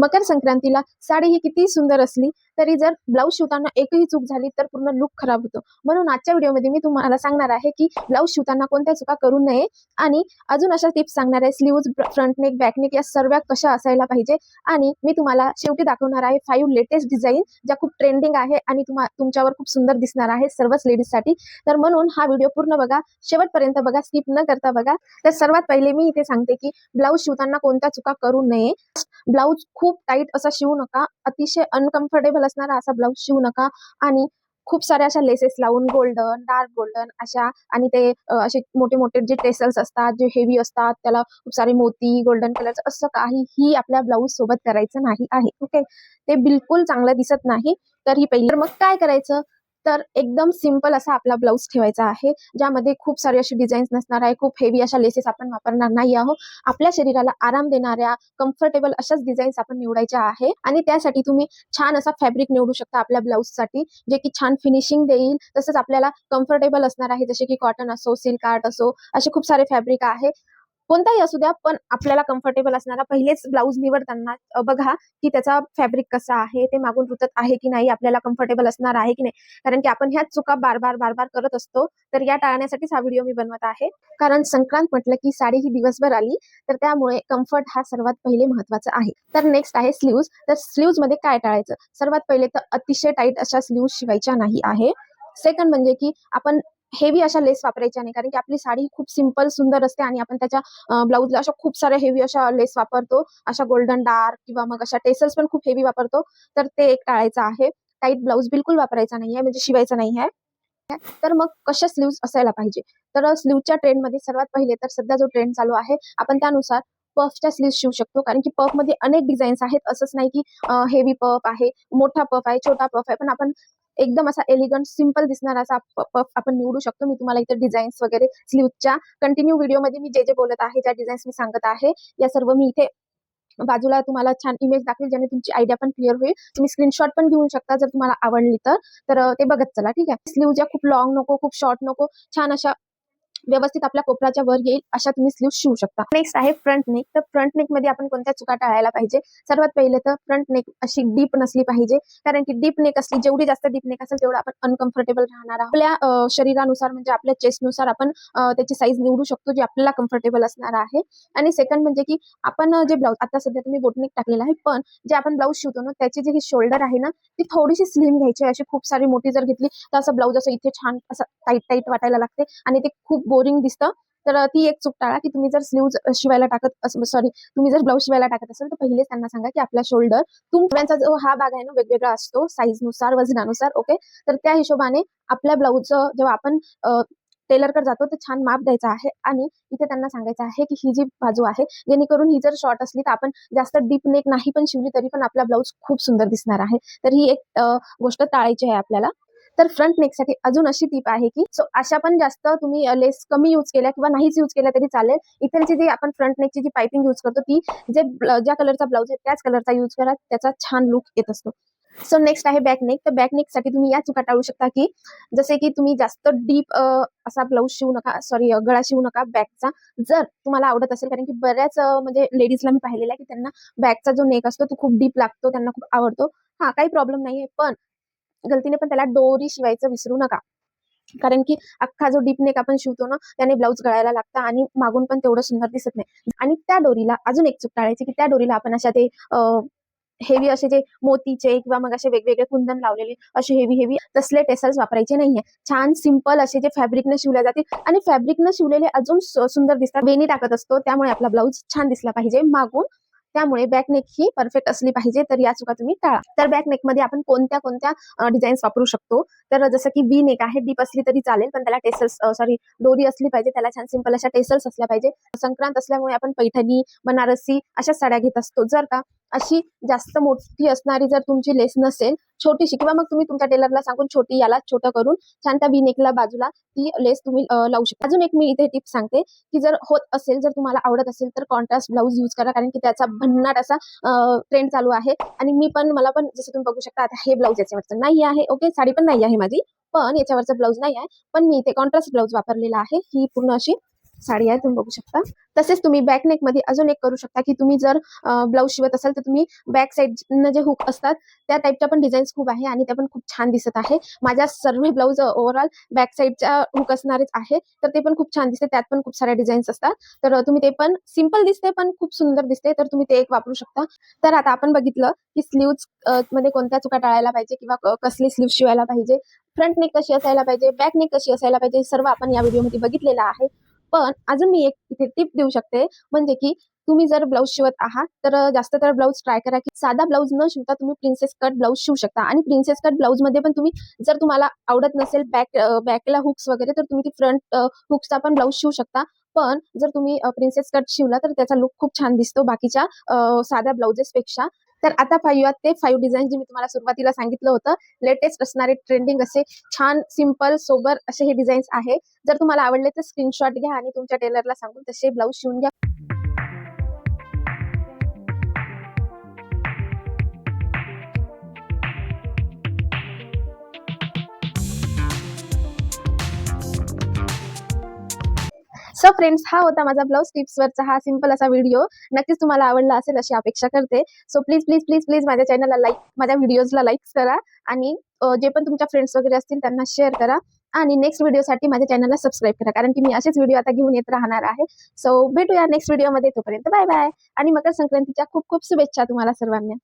मकर संक्रांतीला साडी ही किती सुंदर असली तरी जर ब्लाऊज शिवताना एकही चूक झाली तर पूर्ण लुक खराब होतो. म्हणून आजच्या व्हिडिओमध्ये मी तुम्हाला सांगणार आहे की ब्लाऊज शिवताना कोणत्या चुका करू नये आणि अजून अशा टिप्स सांगणार आहे sleeves front neck back neck या सर्व कशा असायला पाहिजे आणि मी तुम्हाला शेवटी दाखवणार आहे फाईव्ह लेटेस्ट डिझाईन ज्या खूप ट्रेंडिंग आहे आणि तुम्हा तुमच्यावर खूप सुंदर दिसणार आहे सर्वच लेडीजसाठी तर म्हणून हा व्हिडिओ पूर्ण बघा. शेवटपर्यंत बघा स्किप न करता बघा. तर सर्वात पहिले मी इथे सांगते की ब्लाऊज शिवताना कोणत्या चुका करू नये. ब्लाऊज खूप टाईट असा शिवू नका. अतिशय अनकम्फर्टेबल असणारा असा ब्लाऊज शिवू नका. आणि खूप साऱ्या अशा लेसेस लावून गोल्डन डार्क गोल्डन अशा आणि ते असे मोठे मोठे जे टेसल्स असतात जे हेवी असतात त्याला खूप सारे मोती गोल्डन कलर असं काहीही आपल्या ब्लाऊज सोबत करायचं नाही आहे. ओके ते बिलकुल चांगलं दिसत नाही. तर ही पहिली मग काय करायचं? तर एकदम सिंपल असा आपला ब्लाऊज ठेवायचा आहे ज्यामध्ये खूप सारे असे डिझाईन्स नसणार आहे खूप हेवी अशा लेसेस आपण वापरणार नाही आहोत. आपल्या शरीराला आराम देणाऱ्या कम्फर्टेबल अशाच डिझाईन्स आपण निवडायच्या आहे आणि त्यासाठी तुम्ही छान असा फॅब्रिक निवडू शकता आपल्या ब्लाऊजसाठी जे की छान फिनिशिंग देईल. तसंच आपल्याला कम्फर्टेबल असणार आहे जसे की कॉटन असो सिल्क आर्ट असो असे खूप सारे फॅब्रिक आहे. कोणताही असू द्या पण आपल्याला कम्फर्टेबल असणारा पहिलेच ब्लाऊज निवडताना बघा की त्याचा फॅब्रिक कसा आहे ते मागून रुतत आहे की नाही आपल्याला कम्फर्टेबल असणार आहे की नाही. कारण की आपण ह्याच चुका बार बार बार बार करत असतो. तर या टाळण्यासाठीच हा व्हिडिओ मी बनवत आहे. कारण संक्रांत म्हटलं की साडी ही दिवसभर आली तर त्यामुळे कम्फर्ट हा सर्वात पहिले महत्त्वाचा आहे. तर नेक्स्ट आहे स्लीव्ज तर स्लीव्जमध्ये काय टाळायचं? सर्वात पहिले तर अतिशय टाईट अशा स्लीव्ज शिवायच्या नाही आहे. सेकंड म्हणजे की आपण हेवी अशा लेस वापरायच्या नाही कारण की आपली साडी खूप सिंपल सुंदर असते आणि आपण त्याच्या ब्लाऊजला अशा खूप साऱ्या हेवी अशा लेस वापरतो. अशा गोल्डन डार्क किंवा मग अशा टेसल्स पण खूप हेवी वापरतो. तर ते एक टाळायचं आहे. टाईट ब्लाऊज बिलकुल वापरायचा नाही आहे म्हणजे शिवायचा नाही आहे. तर मग कशा स्लीव्ह असायला पाहिजे? तर स्लीव्हच्या ट्रेंडमध्ये सर्वात पहिले तर सध्या जो ट्रेंड चालू आहे आपण त्यानुसार पफच्या स्लीव्ह शिवू शकतो. कारण की पफमध्ये अनेक डिझाईन्स आहेत. असंच नाही की हेवी पफ आहे मोठा पफ आहे छोटा पफ आहे. पण आपण एकदम असा एलिगंट सिंपल दिसणार असा पफ आपण निवडू शकतो. मी तुम्हाला इथे डिझाईन्स वगैरे स्लीव्हच्या कंटिन्यू व्हिडिओमध्ये मी जे जे बोलत आहे ज्या डिझाईन्स मी सांगत आहे. या सर्व मी इथे बाजूला तुम्हाला छान इमेज दाखवेल ज्याने तुमची आयडिया पण क्लिअर होईल. तुम्ही स्क्रीनशॉट पण घेऊ शकता जर तुम्हाला आवडली तर. तर ते बघत चला ठीक आहे? स्लीव्ह ज्या खूप लॉंग नको खूप शॉर्ट नको छान अशा व्यवस्थित आपल्या कोपराच्या वर येईल अशा तुम्ही स्लीव्ह शिवू शकता. नेक्स्ट आहे फ्रंट नेक तर फ्रंट नेकमध्ये आपण कोणत्या चुका टाळायला पाहिजे? सर्वात पहिले तर फ्रंट नेक अशी डीप नसली पाहिजे कारण की डीप नेक असली जेवढी जास्त डीप नेक असेल तेवढं आपण अनकम्फर्टेबल राहणार आपल्या शरीरानुसार म्हणजे आपल्या चेस्टनुसार आपण त्याची साईज निवडू शकतो जी आपल्याला कम्फर्टेबल असणार आहे. आणि सेकंड म्हणजे की आपण जे ब्लाऊज आता सध्या तुम्ही बोटनेक टाकलेला आहे पण जे आपण ब्लाऊज शिवतो ना त्याची जी शोल्डर आहे ना ती थोडीशी स्लिम घ्यायची अशी खूप सारी मोठी जर घेतली तर असं ब्लाऊज असं इथे छान असं टाईट टाईट वाटायला लागते. आणि ते खूप बोरिंग दिसतं. तर ती एक चूक टाळा की तुम्ही जर स्लीव्ह शिवायला टाकत सॉरी तुम्ही जर ब्लाऊज शिवायला टाकत असाल तर पहिलेच त्यांना सांगा की आपला शोल्डर तुमचा जो हा भाग आहे ना वेगवेगळा असतो साईजनुसार वजनानुसार ओके तर त्या हिशोबाने आपल्या ब्लाऊज जेव्हा आपण टेलरकडे जातो तर छान माप द्यायचा आहे आणि इथे त्यांना सांगायचं आहे की ही जी बाजू आहे जेणेकरून ही जर शॉर्ट असली तर आपण जास्त डीप नेक नाही पण शिवली तरी पण आपला ब्लाऊज खूप सुंदर दिसणार आहे. तर ही एक गोष्ट टाळायची आहे आपल्याला. तर फ्रंट नेकसाठी अजून अशी टीप आहे की सो अशा पण जास्त तुम्ही लेस कमी यूज केल्या किंवा नाहीच यूज केल्या तरी चालेल. इथलची जी आपण फ्रंट नेकची जी पाइपिंग यूज करतो ती जे ज्या कलरचा ब्लाऊज आहे त्याच कलरचा यूज करा. त्याचा छान लुक येत असतो. सो नेक्स्ट आहे बॅक नेक तर बॅक नेकसाठी तुम्ही या चुका टाळू शकता की जसे की तुम्ही जास्त डीप असा ब्लाऊज शिवू नका सॉरी गळा शिवू नका बॅकचा जर तुम्हाला आवडत असेल कारण की बऱ्याच म्हणजे लेडीजला मी पाहिलेलं आहे की त्यांना बॅकचा जो नेक असतो तो खूप डीप लागतो त्यांना खूप आवडतो. हा काही प्रॉब्लेम नाहीये पण गलतीने पण त्याला डोरी शिवायचं विसरू नका. कारण की अख्खा जो डीप नेक आपण शिवतो ना त्याने ब्लाऊज गळायला लागतं आणि मागून पण तेवढं सुंदर दिसत नाही. आणि त्या डोरीला अजून एक चूक टाळायची की त्या डोरीला आपण अशा ते हेवी असे जे मोतीचे किंवा मग असे वेगवेगळे कुंदन लावलेले असे हेवी हेवी तसले टेसल्स वापरायचे नाहीये. छान सिंपल असे जे फॅब्रिकने शिवले जातील आणि फॅब्रिकने शिवलेले अजून सुंदर दिसतात. वेणी टाकत असतो त्यामुळे आपला ब्लाऊज छान दिसला पाहिजे. मागून त्यामुळे बॅक नेक ही परफेक्ट असली पाहिजे तर या चुका तुम्ही टाळा. तर बॅक नेकमध्ये आपण कोणत्या कोणत्या डिझाईन्स वापरू शकतो? तर जसं की वी नेक आहे डीप असली तरी चालेल पण त्याला टेसल्स सॉरी डोरी असली पाहिजे त्याला छान सिंपल अशा टेसल्स असल्या पाहिजे. संक्रांत असल्यामुळे आपण पैठणी बनारसी अशा साड्या घेत असतो जर का अशी जास्त मोठी असणारी जर तुमची लेस नसेल छोटीशी किंवा मग तुम्ही तुमच्या टेलरला सांगून छोटी याला छोटं करून छान त्या वी नेकला बाजूला ती लेस तुम्ही लावू शकता. अजून एक मी इथे टिप सांगते की जर होत असेल जर तुम्हाला आवडत असेल तर कॉन्ट्रास्ट ब्लाऊज यूज करा कारण की त्याचा भन्नाट असा ट्रेंड चालू आहे. आणि मी पण मला पण जसं तुम्ही बघू शकता आता हे ब्लाऊज याच्यावरचं नाही आहे. ओके साडी पण नाही आहे माझी पण याच्यावरचं ब्लाऊज नाही आहे. पण मी इथे कॉन्ट्रास्ट ब्लाऊज वापरलेला आहे. ही पूर्ण अशी साडी आहे तुम्ही बघू शकता. तसेच तुम्ही बॅक नेकमध्ये अजून एक करू शकता की तुम्ही जर ब्लाऊज शिवत असाल तर तुम्ही बॅक साईड जे हुक असतात त्या टाईपच्या पण डिझाईन्स खूप आहे आणि त्या पण खूप छान दिसत आहे. माझ्या सर्व ब्लाऊज ओव्हरऑल बॅक साईडच्या हुक असणारेच आहे तर ते पण खूप छान दिसते. त्यात पण खूप साऱ्या डिझाईन्स असतात. तर तुम्ही ते पण सिंपल दिसते पण खूप सुंदर दिसते तर तुम्ही ते एक वापरू शकता. तर आता आपण बघितलं की स्लीव्जमध्ये कोणत्या चुका टाळायला पाहिजे किंवा कसली स्लीव्ह शिवायला पाहिजे? फ्रंट नेक कशी असायला पाहिजे? बॅक नेक कशी असायला पाहिजे? सर्व आपण या व्हिडिओमध्ये बघितलेलं आहे. पण अजून मी एक इथे टिप देऊ शकते. म्हणजे की तुम्ही जर ब्लाऊज शिवत आहात तर जास्त तर ब्लाऊज ट्राय करा की साधा ब्लाऊज न शिवता तुम्ही प्रिन्सेस कट ब्लाऊज शिवू शकता. आणि प्रिन्सेस कट ब्लाऊजमध्ये पण तुम्ही जर तुम्हाला आवडत नसेल बॅक बॅकला हुक्स वगैरे तर तुम्ही ती फ्रंट हुक्सचा पण ब्लाऊज शिवू शकता. पण जर तुम्ही प्रिन्सेस कट शिवला तर त्याचा लुक खूप छान दिसतो. बाकीच्या साध्या ब्लाउजेस पेक्षा. तर आता पाहूयात ते फाईव्ह डिझाईन जे मी तुम्हाला सुरुवातीला सांगितलं होतं लेटेस्ट असणारे ट्रेंडिंग असे छान सिंपल सोबर असे हे डिझाईन्स आहे. जर तुम्हाला आवडले तर स्क्रीनशॉट घ्या आणि तुमच्या टेलरला सांगून तसे ब्लाऊज शिवून घ्या. सो फ्रेंड्स हा होता माझा ब्लाऊज टिप्सवरचा हा सिंपल असा व्हिडिओ नक्कीच तुम्हाला आवडला असेल अशी अपेक्षा करते. So please please please please माझ्या चॅनलला लाईक माझ्या व्हिडिओजला लाईक करा आणि जे पण तुमच्या फ्रेंड्स वगैरे असतील त्यांना शेअर करा आणि नेक्स्ट व्हिडिओसाठी माझ्या चॅनलला सबस्क्राईब करा. कारण की मी असेच व्हिडिओ आता घेऊन येत राहणार आहे. सो भेटूया नेक्स्ट व्हिडिओमध्ये तोपर्यंत बाय बाय आणि मकर संक्रांतीच्या खूप खूप शुभेच्छा तुम्हाला सर्वांना.